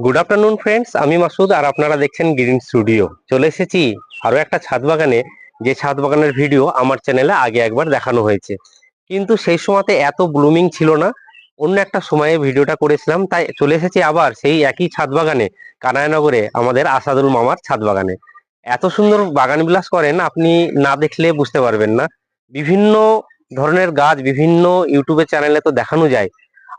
Good afternoon friends আমি মাসুদ আর আপনারা দেখছেন গ্রিন স্টুডিও চলে এসেছি আরও একটা ছাদ বাগানে। যে ছাদ বাগানের ভিডিও আমার চ্যানেলে আগে একবার দেখানো হয়েছে। কিন্তু সেই সময়তে এত ব্লুমিং ছিল না। অন্য একটা সময়ে ভিডিওটা করেছিলাম, তাই চলে এসেছি আবার সেই একই ছাদ বাগানে কানায়নগরে আমাদের আসাদুল মামার ছাদ বাগানে। এত সুন্দর বাগান বিলাস করেন, আপনি না দেখলে বুঝতে পারবেন না। বিভিন্ন ধরনের গাছ বিভিন্ন ইউটিউবের চ্যানেলে তো দেখানো যায়।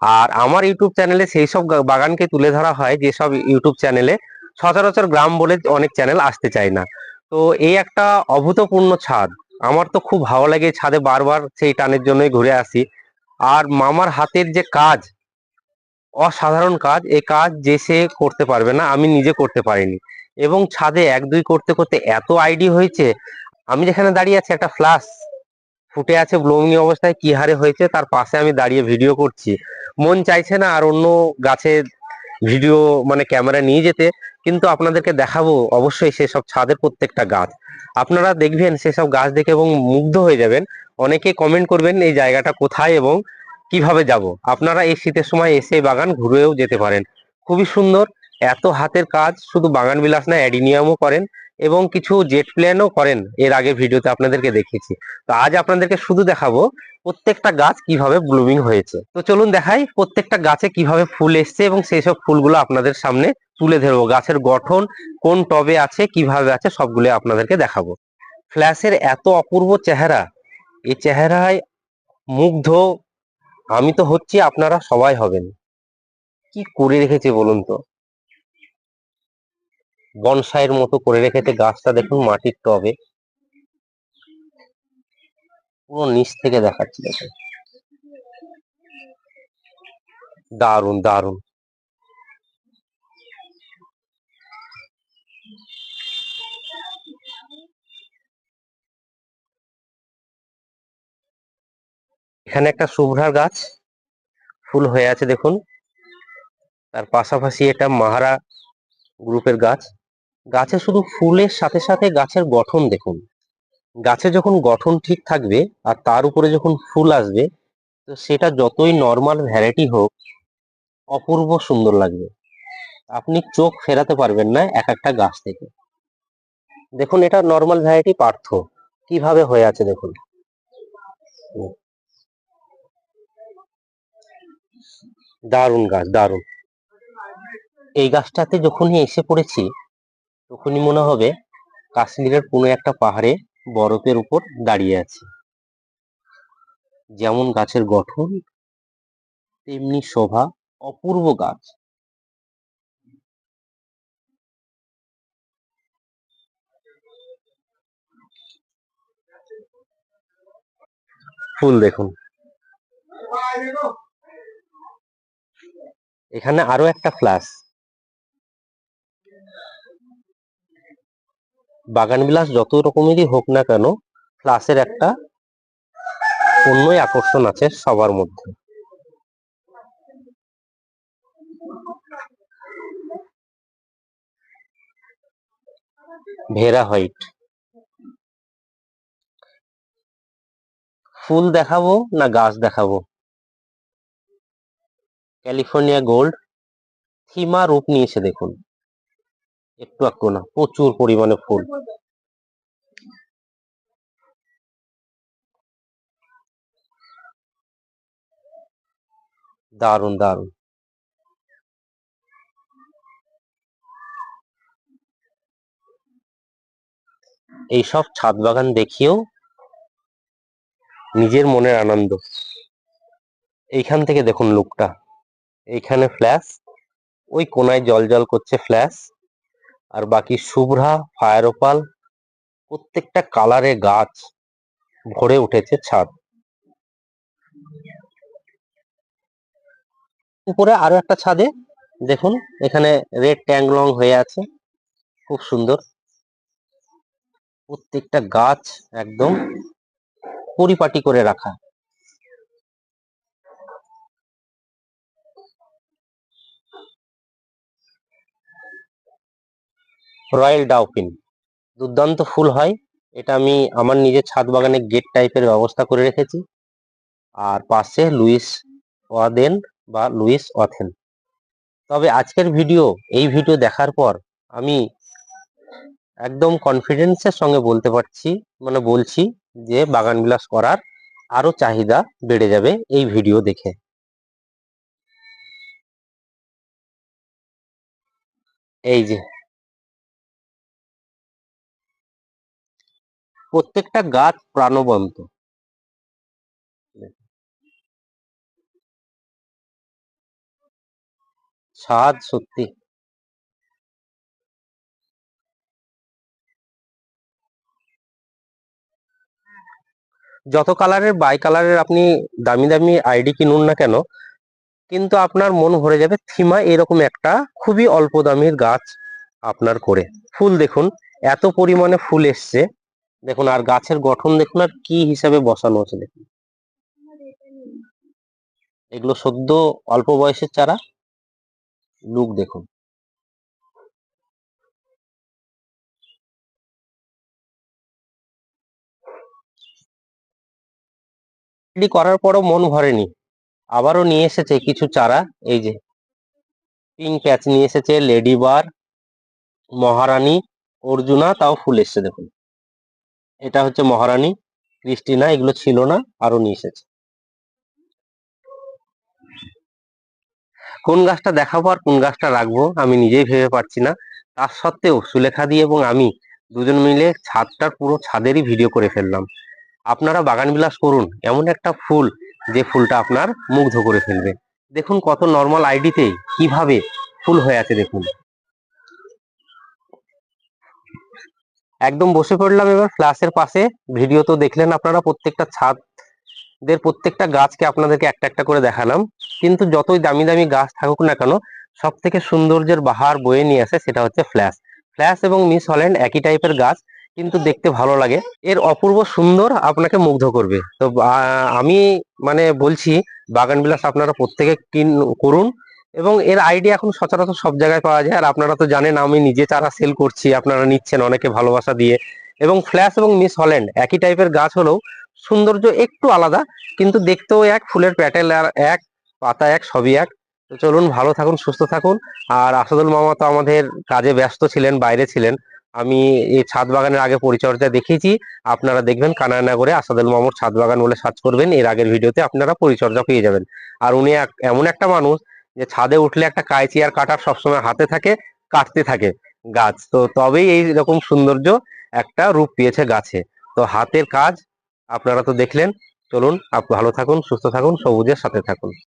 আর আমার ইউটিউব চ্যানেলে সেই সব বাগানকে তুলে ধরা হয় যেসব ইউটিউব চ্যানেলে সচরাচর গ্রাম বলে অনেক চ্যানেল আসতে চায় না। তো এই একটা অভূতপূর্ণ ছাদ। আমার তো খুব ভালো লাগে ছাদে বারবার সেই টানের জন্যই ঘুরে আসি। আর মামার হাতের যে কাজ, অসাধারণ কাজ এই কাজ যে সে করতে পারবে না, আমি নিজে করতে পারিনি। এবং ছাদে এক দুই করতে করতে এত আইডি হয়েছে, আমি যেখানে দাঁড়িয়ে আছি একটা ফ্লাশ ফুটে আছে ব্লুমিং অবস্থায়, কি হারে হয়েছে, তার পাশে আমি দাঁড়িয়ে ভিডিও করছি। মন চাইছে না আর অন্য গাছের ভিডিও মানে ক্যামেরা নিয়ে যেতে, কিন্তু আপনাদেরকে দেখাবো অবশ্যই সেসব ছাদের প্রত্যেকটা গাছ। আপনারা দেখবেন সেসব গাছ দেখে এবং মুগ্ধ হয়ে যাবেন। অনেকে কমেন্ট করবেন এই জায়গাটা কোথায় এবং কীভাবে যাব। আপনারা এই শীতের সময় এসে বাগান ঘুরেও যেতে পারেন। খুবই সুন্দর, এত হাতের কাজ, শুধু বাগান বিলাস না, অ্যাডিনিয়ামও করেন। এবং কিছু জেট প্ল্যানও করেন। এর আগে ভিডিওতে আপনাদেরকে দেখিয়েছি। তো আজ আপনাদেরকে শুধু দেখাবো প্রত্যেকটা গাছ কীভাবে ব্লুমিং হয়েছে। তো চলুন দেখাই প্রত্যেকটা গাছে কীভাবে ফুল এসছে এবং সেই সব ফুলগুলো আপনাদের সামনে তুলে ধরবো। গাছের গঠন, কোন টবে আছে, কীভাবে আছে, সবগুলো আপনাদেরকে দেখাবো। ফ্ল্যাশের এত অপূর্ব চেহারা, এই চেহারায় মুগ্ধ, আমি তো হচ্ছি, আপনারা সবাই হবেন। কি করে রেখেছে বলুন তো? বনসাইয়ের মতো করে রেখেছে গাছটা, দেখুন মাটির টবে। পুরো নিচ থেকে দেখাচ্ছি, দেখুন। দারুণ দারুণ এখানে একটা শুভ্রার গাছ, ফুল হয়ে আছে, দেখুন। তার পাশাপাশি এটা মাহারা গ্রুপের গাছ। গাছে শুধু ফুলের সাথে সাথে গাছের গঠন দেখুন। গাছে যখন গঠন ঠিক থাকবে আর তার উপরে যখন ফুল আসবে, তো সেটা যতই নর্মাল ভ্যারাইটি হোক, অপূর্ব সুন্দর লাগবে। আপনি চোখ ফেরাতে পারবেন না এক একটা গাছ থেকে। দেখুন, এটা নর্মাল ভ্যারাইটি পার্থ। কীভাবে হয়ে আছে দেখুন। দারুণ গাছ, দারুণ। এই গাছটাতে যখনই এসে পড়েছি তখনই মনে হবে কাশ্মীরের কোনো একটা পাহাড়ে বরফের উপর দাঁড়িয়ে আছে। যেমন গাছের গঠন, তেমনি শোভা, অপূর্ব গাছ। ফুল দেখুন। এখানে আরও একটা ফ্ল্যাশ। বাগান বিলাস যত রকমেরই হোক না কেন ফ্ল্যাশের একটা অন্যই আকর্ষণ আছে সবার মধ্যে। ভেরা হোয়াইট ফুল দেখাবো না গাছ দেখাবো? ক্যালিফোর্নিয়া গোল্ড, থিমা রূপ নিয়েছে দেখুন। একটু একটু না, প্রচুর পরিমাণে ফুল। দারুণ দারুণ এইসব ছাদ বাগান দেখিয়েও নিজের মনের আনন্দ। এইখান থেকে দেখুন লুকটা। এইখানে ফ্ল্যাশ, ওই কোনায় জল জল করছে ফ্ল্যাশ। আর বাকি শুভ্রা ফায়ার ওপাল প্রত্যেকটা কালারে গাছ ভরে উঠেছে ছাদ। উপরে আরও একটা ছাদে, দেখুন, এখানে রেড ট্যাংলং হয়ে আছে, খুব সুন্দর। প্রত্যেকটা গাছ একদম পরিপাটি করে রাখা। Royal Dauphin. দুর্দান্ত ফুল হয়। এটা আমি আমার নিজের ছাদ বাগানে গেট টাইপের ব্যবস্থা করে রেখেছি। আর পাশে লুইস ওয়াদেন বা লুইস অথেন তবে আজকের ভিডিও, এই ভিডিও দেখার পর আমি একদম কনফিডেন্সের সঙ্গে বলতে পারছি মানে বলছি যে বাগান বিলাস করার আরও চাহিদা বেড়ে যাবে এই ভিডিও দেখে। এই যে প্রত্যেকটা গাছ প্রাণবন্ত। স্বাদ সত্যি। যত কালারের বাই কালারের আপনি দামি দামি আইডি কিনুন না কেন, কিন্তু আপনার মন ভরে যাবে থিমা এরকম একটা খুবই অল্প দামের গাছ আপনার করে। ফুল দেখুন, এত পরিমাণে ফুল এসছে। দেখুন, আর গাছের গঠন দেখুন, আর কি হিসাবে বসানো আছে দেখুন। এগুলো সদ্য অল্প বয়সের চারা। লুক দেখুন। করার পরও মন ভরেনি। আবারও নিয়ে এসেছে কিছু চারা, এই যে পিঙ্ক প্যাচ নিয়ে এসেছে লেডি বার মহারানী, অর্জুনা, তাও ফুল এসছে দেখুন। এটা হচ্ছে মহারানী, ক্রিস্টিনা, এগুলো ছিল না আরও নিয়ে এসেছে। কোন গাছটা দেখাবো আর কোন গাছটা রাখব, আমি নিজেই ভেবে পাচ্ছি না। তার সত্ত্বেও সুলেখা দিয়ে এবং আমি দুজন মিলে ছাদটার পুরো ছাদেরই ভিডিও করে ফেললাম। আপনারা বাগান বিলাস করুন, এমন একটা ফুল যে ফুলটা আপনার মুগ্ধ করে ফেলবে। দেখুন কত নর্মাল আইডিতে কীভাবে ফুল হয়ে আছে, দেখুন। একদম বসে পড়লাম এবার ফ্ল্যাশের পাশে। ভিডিও তো দেখলেন আপনারা, প্রত্যেকটা ছাদদের প্রত্যেকটা গাছকে আপনাদেরকে একটা একটা করে দেখালাম। কিন্তু যতই দামি দামি গাছ থাকুক না কেন সব থেকে সৌন্দর্যের বাহার বয়ে নিয়ে আসে সেটা হচ্ছে ফ্ল্যাশ ফ্ল্যাশ এবং মিস হল্যান্ড একই টাইপের গাছ, কিন্তু দেখতে ভালো লাগে। এর অপূর্ব সুন্দর আপনাকে মুগ্ধ করবে। তো আমি মানে বলছি, বাগান বিলাস আপনারা প্রত্যেকে কিন, করুন। এবং এর আইডিয়া এখন সচরাচর সব জায়গায় পাওয়া যায়। আর আপনারা তো জানেন, আমি নিজে চারা সেল করছি, আপনারা নিচ্ছেন অনেকে ভালোবাসা দিয়ে। এবং ফ্ল্যাশ এবং মিস হল্যান্ড একই টাইপের গাছ হলেও সৌন্দর্য একটু আলাদা, কিন্তু দেখতেও এক, ফুলের প্যাটেল আর এক, পাতা এক, সবই এক। তো চলুন, ভালো থাকুন, সুস্থ থাকুন। আর আসাদুল মামা তো আমাদের কাজে ব্যস্ত ছিলেন, বাইরে ছিলেন। আমি এই ছাদ বাগানের আগে পরিচর্যা দেখিয়েছি। আপনারা দেখবেন কানায়নগরে আসাদুল মামুর ছাদ বাগান বলে সার্চ করবেন। এর আগের ভিডিওতে আপনারা পরিচর্যা পেয়ে যাবেন। আর উনি এমন একটা মানুষ যে ছাদে উঠলে একটা কাঁচি আর কাটার সবসময় হাতে থাকে, কাটতে থাকে গাছ। তো তবেই এই রকম সৌন্দর্য একটা রূপ পেয়েছে গাছে। তো হাতের কাজ আপনারা তো দেখলেন। চলুন ভালো থাকুন, সুস্থ থাকুন, সবুজের সাথে থাকুন।